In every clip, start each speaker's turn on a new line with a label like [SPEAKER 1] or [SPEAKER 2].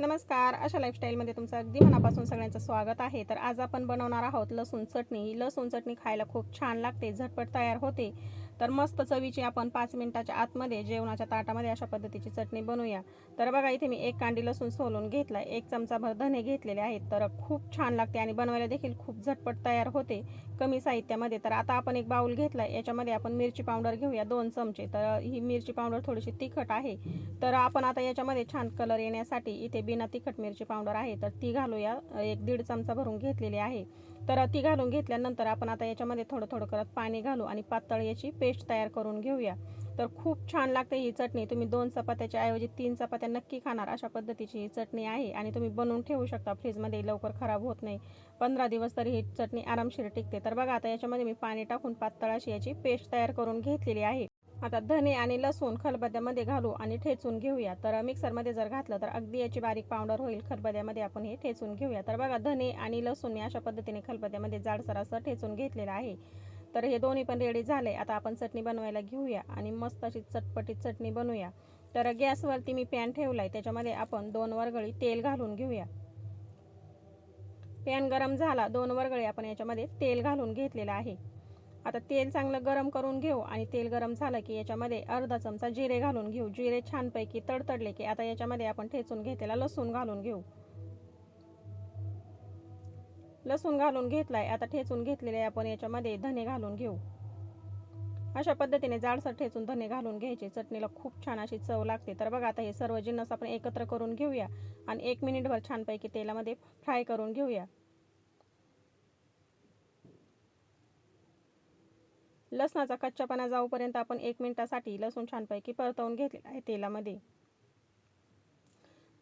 [SPEAKER 1] नमस्कार. अशा लाईफस्टाईलमध्ये तुमचं अगदी मनापासून सगळ्यांचं स्वागत आहे. तर आज आपण बनवणार आहोत लसूण चटणी. ही लसूण चटणी खायला खूप छान लागते झटपट तयार होते. तर मस्त चवीची आपण पाच मिनिटाच्या आतमध्ये जेवणाच्या ताटामध्ये अशा पद्धतीची चटणी बनवूया. तर बघा इथे मी एक कांडी लसूण सोलून घेतला एक चमचाभर धने घेतलेले आहेत. तर खूप छान लागते आणि बनवायला देखील खूप झटपट तयार होते कमी साहित्यामध्ये. तर आता आपण एक बाऊल घेतला याच्यामध्ये आपण मिरची पावडर घेऊया दोन चमचे. तर ही मिरची पावडर थोडीशी तिखट आहे. तर आपण आता याच्यामध्ये छान कलर येण्यासाठी इथे बिना तिखट मिरची पावडर आहे. तर ती घालूया. एक दीड चमचा भरून घेतलेली आहे. तर ती घालून घेतल्यानंतर आपण आता याच्यामध्ये थोडं थोडं करत पाणी घालू आणि पातळ याची पेस्ट तयार करून घेऊया. तर खूप छान लागते ही चटणी. तुम्ही दोन चपात्याच्या ऐवजी तीन चपात्या नक्की खाणार अशा पद्धतीची ही चटणी आहे आणि तुम्ही बनवून ठेवू शकता. फ्रीजमध्ये लवकर खराब होत नाही. पंधरा दिवस तरी ही चटणी आरामशीर टिकते. तर बघा आता याच्यामध्ये मी पाणी टाकून पातळ अशी याची पेस्ट तयार करून घेतलेली आहे. आता धने आणि लसूण खलबद्यामध्ये घालू आणि ठेचून घेऊया. तर मिक्सरमध्ये जर घातलं तर अगदी याची बारीक पावडर होईल. खलबद्यामध्ये आपण हे ठेचून घेऊया. तर बघा धने आणि लसूण मी अशा पद्धतीने खलबद्यामध्ये जाडसर असं ठेचून घेतलेलं आहे. तर हे दोन्ही पण रेडी झाले. आता आपण चटणी बनवायला घेऊया आणि मस्त अशी चटपटीत चटणी बनवूया तर गॅसवरती मी पॅन ठेवला आहे त्याच्यामध्ये आपण दोन वरगळी तेल घालून घेऊया. पॅन गरम झाला. दोन वरगळी आपण याच्यामध्ये तेल घालून घेतलेलं आहे. आता तेल चांगलं गरम करून घेऊ आणि तेल गरम झालं की याच्यामध्ये अर्धा चमचा जिरे घालून घेऊ. जिरे छानपैकी तडतडले की आता याच्यामध्ये आपण ठेचून घेतलेला लसूण घालून घेऊ. लसूण घालून घेतलाय. आता ठेचून घेतलेले आपण याच्यामध्ये धने घालून घेऊ. अशा पद्धतीने जाडसर ठेचून धने घालून घ्यायचे. चटणीला खूप छान अशी चव लागते. तर बघा आता हे सर्व जिन्नस आपण एकत्र करून घेऊया आणि एक मिनिटभर छानपैकी तेलामध्ये फ्राय करून घेऊया. लसणाचा कच्चापणा जाऊपर्यंत आपण एक मिनिटासाठी लसूण छानपैकी परतवून घेतलेला आहे तेलामध्ये.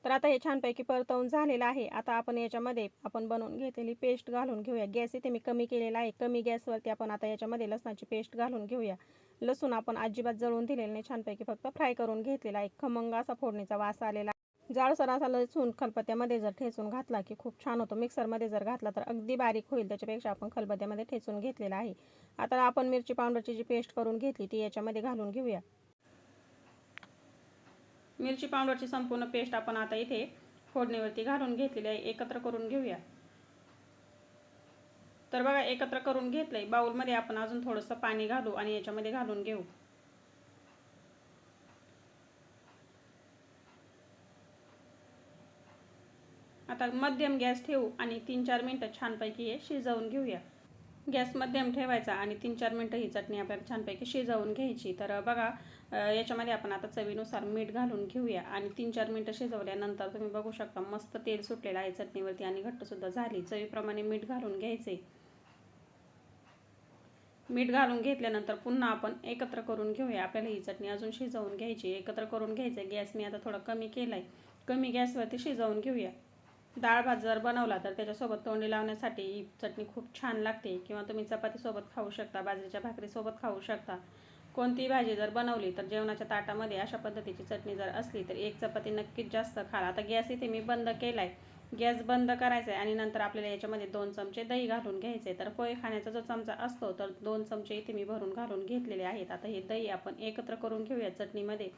[SPEAKER 1] तर आता हे छानपैकी परतवून झालेलं आहे. आता आपण याच्यामध्ये आपण बनवून घेतलेली पेस्ट घालून घेऊया. गॅस इथे मी कमी केलेला आहे. कमी गॅसवरती आपण आता याच्यामध्ये लसणाची पेस्ट घालून घेऊया. लसूण आपण अजिबात जळून दिलेलं नाही. छानपैकी फक्त फ्राय करून घेतलेला आहे. खमंग असा फोडणीचा वास आलेला जाळसर असा लसूण खलपत्यामध्ये जर ठेचून घातला की खूप छान होतो. मिक्सरमध्ये जर घातला तर अगदी बारीक होईल. त्याच्यापेक्षा आपण खलबत्त्यामध्ये ठेचून घेतलेला आहे. आता आपण मिरची पावडरची जी पेस्ट करून घेतली ती याच्यामध्ये घालून घेऊया. मिरची पावडरची संपूर्ण पेस्ट आपण आता इथे फोडणीवरती घालून घेतलेली आहे एकत्र करून घेऊया. तर बघा एकत्र करून घेतलंय. बाऊलमध्ये आपण अजून थोडंसं पाणी घालू आणि याच्यामध्ये घालून घेऊ. आता मध्यम गॅस ठेवू आणि तीन चार मिनटं छानपैकी हे शिजवून घेऊया. गॅस मध्यम ठेवायचा आणि तीन चार मिनटं ही चटणी आपल्याला छानपैकी शिजवून घ्यायची. तर बघा याच्यामध्ये आपण आता चवीनुसार मीठ घालून घेऊया. आणि तीन चार मिनटं शिजवल्यानंतर तुम्ही बघू शकता मस्त तेल सुटलेलं आहे चटणीवरती आणि घट्टसुद्धा झाली. चवीप्रमाणे मीठ घालून घ्यायचे. मीठ घालून घेतल्यानंतर पुन्हा आपण एकत्र करून घेऊया. आपल्याला ही चटणी अजून शिजवून घ्यायची. एकत्र करून घ्यायचं. गॅस मी आता थोडा कमी केला आहे कमी गॅसवरती शिजवून घेऊया. डाळ भात जर बनवला तर त्याच्यासोबत तोंडी लावण्यासाठी ही चटणी खूप छान लागते. किंवा तुम्ही चपातीसोबत खाऊ शकता बाजरीच्या भाकरीसोबत खाऊ शकता. कोणतीही भाजी जर बनवली तर जेवणाच्या ताटामध्ये अशा पद्धतीची चटणी जर असली तर एक चपाती नक्कीच जास्त खा. आता गॅस इथे मी बंद केला आहे गॅस बंद करायचा आहे आणि नंतर आपल्याला याच्यामध्ये दोन चमचे दही घालून घ्यायचे तर पोहे खाण्याचा जो चमचा असतो तर दोन चमचे इथे मी भरून घालून घेतलेले आहेत. आता हे दही आपण एकत्र करून घेऊया चटणीमध्ये.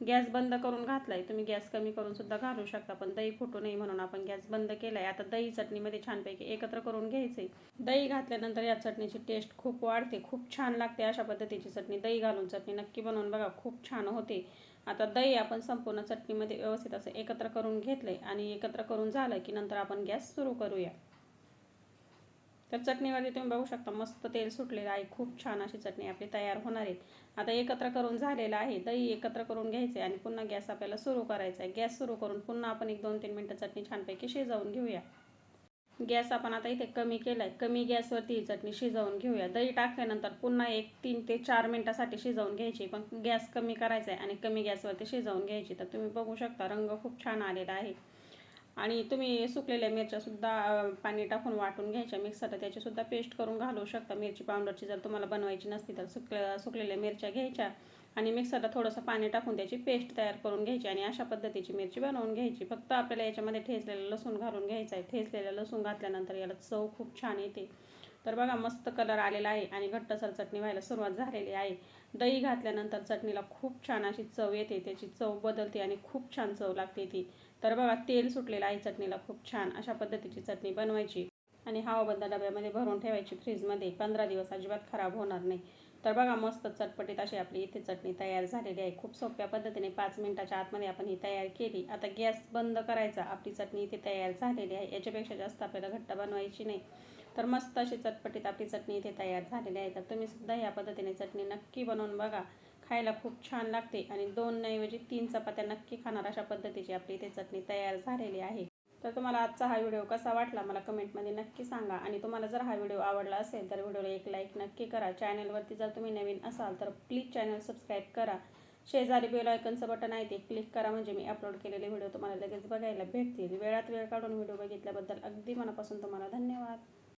[SPEAKER 1] गॅस बंद करून घातलाय. तुम्ही गॅस कमी करून सुद्धा घालू शकता पण दही फुटू नये म्हणून आपण गॅस बंद केलाय. आता दही चटणीमध्ये छानपैकी एकत्र करून घ्यायचे दही घातल्यानंतर या चटणीची टेस्ट खूप वाढते खूप छान लागते अशा पद्धतीची चटणी. दही घालून चटणी नक्की बनवून बघा खूप छान होते. आता दही आपण संपूर्ण चटणीमध्ये व्यवस्थित असं एकत्र करून घेतलंय आणि एकत्र करून झालं की नंतर आपण गॅस सुरू करूया. तर चटणीवरती तुम्ही बघू शकता मस्त तेल सुटलेलं आहे. खूप छान अशी चटणी आपली तयार होणार आहे. आता एकत्र करून झालेलं आहे दही एकत्र करून घ्यायचे आणि पुन्हा गॅस आपल्याला सुरू करायचा आहे. गॅस सुरू करून पुन्हा आपण एक दोन तीन मिनटं चटणी छानपैकी शिजवून घेऊया. गॅस आपण आता इथे कमी केला आहे कमी गॅसवरती ही चटणी शिजवून घेऊया. दही टाकल्यानंतर पुन्हा एक तीन ते चार मिनटासाठी शिजवून घ्यायची. पण गॅस कमी करायचा आहे आणि कमी गॅसवरती शिजवून घ्यायची. तर तुम्ही बघू शकता रंग खूप छान आलेला आहे. आणि तुम्ही सुकलेल्या मिरच्यासुद्धा पाणी टाकून वाटून घ्यायच्या मिक्सरला त्याचीसुद्धा पेस्ट करून घालू शकता. मिरची पावडरची जर तुम्हाला बनवायची नसती तर सुकल्या सुकलेल्या मिरच्या घ्यायच्या आणि मिक्सरला थोडंसं पाणी टाकून त्याची पेस्ट तयार करून घ्यायची आणि अशा पद्धतीची मिरची बनवून घ्यायची. फक्त आपल्याला याच्यामध्ये ठेचलेलं लसूण घालून घ्यायचं आहे. ठेचलेलं लसूण घातल्यानंतर याला चव खूप छान येते. तर बघा मस्त कलर आलेला आहे आणि घट्टसर चटणी व्हायला सुरुवात झालेली आहे. दही घातल्यानंतर चटणीला खूप छान अशी चव येते. त्याची चव बदलते आणि खूप छान चव लागते ती. तर बघा तेल सुटलेलं आहे चटणीला. खूप छान अशा पद्धतीची चटणी बनवायची आणि हवाबंद डब्यामध्ये भरून ठेवायची फ्रीजमध्ये. पंधरा दिवस अजिबात खराब होणार नाही. तर बघा मस्त चटपटीत अशी आपली इथे चटणी तयार झालेली आहे. खूप सोप्या पद्धतीने पाच मिनिटाच्या आतमध्ये आपण ही तयार केली. आता गॅस बंद करायचा. आपली चटणी इथे तयार झालेली आहे. याच्यापेक्षा जास्त आपल्याला घट्ट बनवायची नाही. तर मस्त अशी चटपटीत आपली चटणी इथे तयार झालेली आहे. तर तुम्ही सुद्धा या पद्धतीने चटणी नक्की बनवून बघा. खायला खूप छान लागते आणि दोनऐवजी तीन चपात्या नक्की खाणार अशा पद्धतीची आपली इथे चटणी तयार झालेली आहे. तर तुम्हाला आजचा हा व्हिडिओ कसा वाटला मला कमेंटमध्ये नक्की सांगा आणि तुम्हाला जर हा व्हिडिओ आवडला असेल तर व्हिडिओला एक लाईक नक्की करा. चॅनलवरती जर तुम्ही नवीन असाल तर प्लीज चॅनल सबस्क्राईब करा. शेजारी बेल आयकनचं बटन आहे ते क्लिक करा म्हणजे मी अपलोड केलेले व्हिडिओ तुम्हाला लगेच बघायला भेटतील. वेळात वेळ काढून व्हिडिओ बघितल्याबद्दल अगदी मनापासून तुम्हाला धन्यवाद.